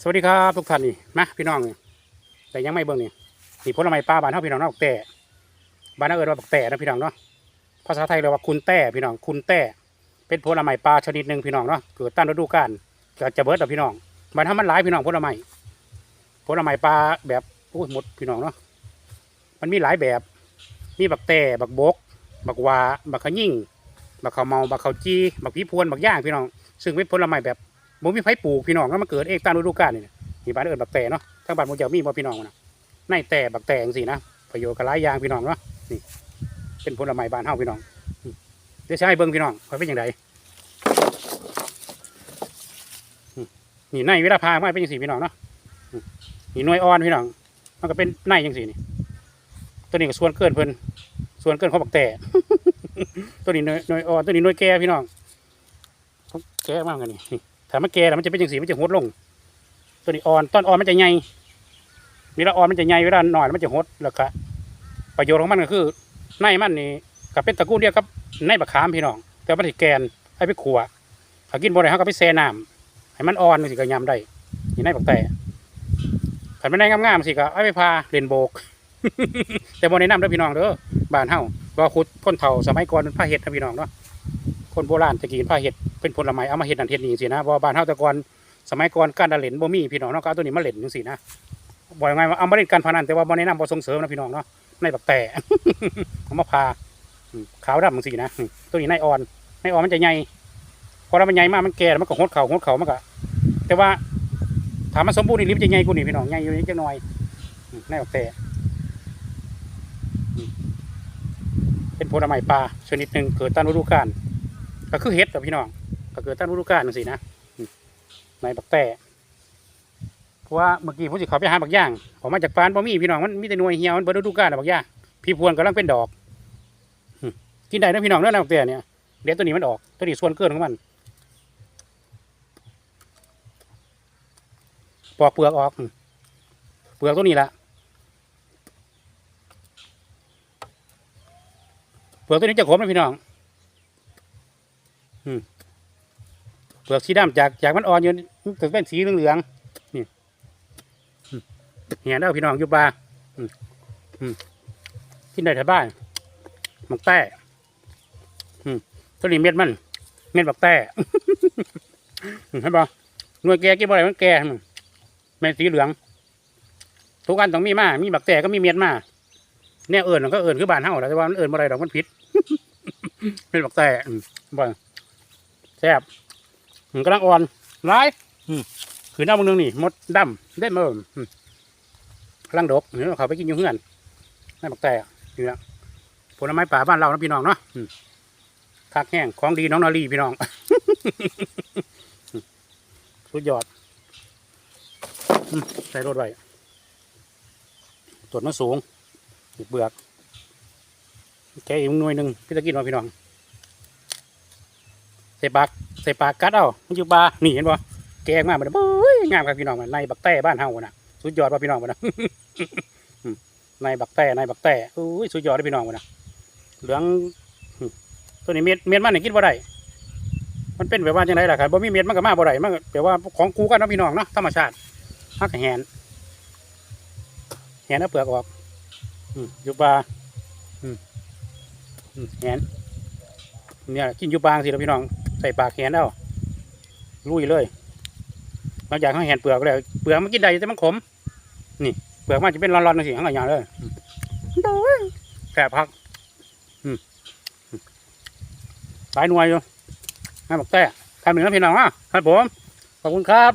สวัสดีครับทุกท่านนี่มาพี่น้องนี่แต่ยังไม่เบิ่งนี่นี่ผลไม้ป่าบ้านเฮาพี่น้องเนาะบักแต่บ้านเฮาเอิ้นว่าบักแต่นะพี่น้องเนาะภาษาไทยเรียกว่าคุณแต่พี่น้องคุณแต่เป็นผลไม้ป่าชนิดหนึ่งพี่น้องเนาะเกิดตามฤดูกาลก็จะเบิดแล้วพี่น้องบ้านเฮามันหลายพี่น้องผลไม้ผลไม้ป่าแบบโอ้ยหมดพี่น้องเนาะมันมีหลายแบบมีบักแต่บักบก บักวาบักขยิ่งบักข้าวเมาบักข้าวจีบักพีพวนบักย่างพี่น้อง ซึ่งเป็นผลไม้แบบ บ่มีไผปลูกพี่น้องก็มาเกิดเองตามฤดูกาลนี่นี่บ้านเอิ้นบักแต่เนาะทางบ้านบ่เจ้ามีบ่พี่น้องนะในแต่บักแต่จังซี่นะประโยชน์ก็หลายอย่างพี่น้องเนาะนี่ เป็นผลไม้บ้านเฮาพี่น้องเดี๋ยวให้เบิ่งพี่น้องว่าเป็นจังไดอืมนี่ในเวลาพามาเป็นจังซี่พี่น้องเนาะนี่หน่วยอ่อนพี่น้องมันก็เป็นในจังซี่นี่ตัวนี้ก็ส่วนเกินเพิ่นส่วนเกินเของบักแต่ตัวนี้หน่วยอ่อนตัวนี้หน่วยแก่พี่น้องแก่มากกันนี่ ถ้ามันแก่แล้วมันจะเป็นจังสีมันจะหดลง ตัวนี้อ่อนต้นอ่อนมันจะใหญ่เวลาอ่อนมันจะใหญ่เวลาหน่อยมันจะหดแล้วก็ประโยชน์ของมันก็คือในมันนี่ก็เป็นตระกูลเดียวกับในบะขามพี่น้อง แต่ว่ามันสิแกนให้ไปขัวถ้ากินบ่ได้เขาก็ไปแช่น้ำให้มันอ่อนสิก็ยำได้นี่ในบักแต่ขันไม่ได้งามๆสิก็เอาไปพาเล่นโบก แต่บ่แนะนำเด้อพี่น้องเด้อบ้านเฮาว่าคุดคนเฒ่าสมัยก่อนเป็นผ้าเห็ดนะพี่น้องเนาะ คนโบราณตะกี้ผ้าเห็ดเป็นผลไม้เอามาเห็ดนันเห็ดนี่สินะเพราะว่าบ้านเฮาแต่ก่อนสมัยก่อนการดาเล่นบ่มีพี่น้องเนาะก็เอาตัวนี้มาเล่นจังซี่นะบ่ยังไงว่าเอามาเล่นการพนันแต่ว่าบ่แนะนำบ่ส่งเสริมนะพี่น้องเนาะในแบักแต่ เอามาพาอืมขาวดำจังซี่นะตัวนี้ในอ่อนในอ่อนมันจะใหญ่พอแล้วมันใหญ่มากมันแก่แล้วมันก็หดเข่าหดเข่ามันก็แต่ว่าถามมันสมบูรณ์นี่ลิ้มนจะใหญ่กว่านี่พี่น้องใหญ่อยู่นิดจักหน่อยอืมในบักแต่ เป็นผลไม้ป่าชนิดหนึ่งเกิดตามฤดูกาล ก็คือเห็ดกับพี่น้องก็เกิดตามฤดูกาลนั่นสินะในบักแต่เพราะว่าเมื่อกี้ผมสิขาไปหาบักย่างผมมาจากฟานบ่มีพี่น้องมันมีแต่หน่วยเหี่ยวมันเบิดฤดูกาลนบักย่างพี่พวนกำลังเป็นดอกกินได้นะพี่น้องเนื้อบักแต่เนี่ยเดี๋ยวตัวนี้มันออกตัวนี้ส่วนเกินของมันปอกเปลือกออก เปลือกตัวนี้ละเปลือกตัวนี้จะขมนะพี่น้อง เปลือกสีดำจากจากมันอ่อนอยู่มันถึงเป็นสีเหลืองๆนี่เห็นแล้วพี่น้องอยู่ป่าอืมอืมกินได้แถวบ้านมักแต้ตัวนี้เม็ดมัน เม็ดบักแต้เห็นปะหน่วยแกกินบ่ได้มันแกเม็ดสีเหลือง ทุกอันต้องมีมามีบักแต้ก็มีเม็ดมาเนี่ยเอิญมันก็เอิญคือบ้านเฮาแหละแต่ว่ามันเอิญบ่อได้ดอกมันผิด เม็ดบักแต้บ่ แซ่บมันกำลังอ่อนร้ายอืมคือหน้าบางนึงนี่มดดำได้มาเอิ่มอืมกำลังดกเดี๋ยวเขาไปกินอยู่เฮือนนั่นบักแต่นี่ละผลไม้ป่าบ้านเรานะพี่น้องเนาะอืมคักแห้งของดีน้องนาลีพี่น้องอืมสุดยอดอืมใส่รถไว้ต้นมันสูงเบือกแกอีกหน่วยหนึ่งพี่ตะกินมาพี่น้อง ใส่ปากใส่ปากกัดเอามันอยู่ปลานี่เห็นบ่แกงมากมันเบ้ยงามครับพี่น้องมันในบักแต้บ้านเฮาน่ะสุดยอดว่ะพี่น้องมันนะในบักแต้ในบักแต้อุ้ยสุดยอดเลยพี่น้องมันนะเหลืองตัวนี้เม็ดเม็ดมันนี่กินบ่ได้มันเป็นแบบว่าจังไดล่ะครับบ่มีเม็ดมันก็มาบ่ได้มันก็แบบว่าของกูกันเนาะพี่น้องเนาะธรรมชาติฮักแหนแหนเอาเปลือกออกอยู่ปลาแหนเนี่ยกินอยู่ปลาสิแล้วพี่น้อง ใส่ปากแหนเอาลุยเลยบางอย่างเขาแหนเปลือกไปเลยเปลือกมันกินได้แต่มันขม นี่เปลือกมันจะเป็นร้อนๆนะสิข้างหลังอย่างเลยโอ้ยแสบพักอืมอืมหลายหน่วยอยู่ให้บอกแต่ทำหนึ่งนะพี่น้องอะครับผม ขอบคุณครับ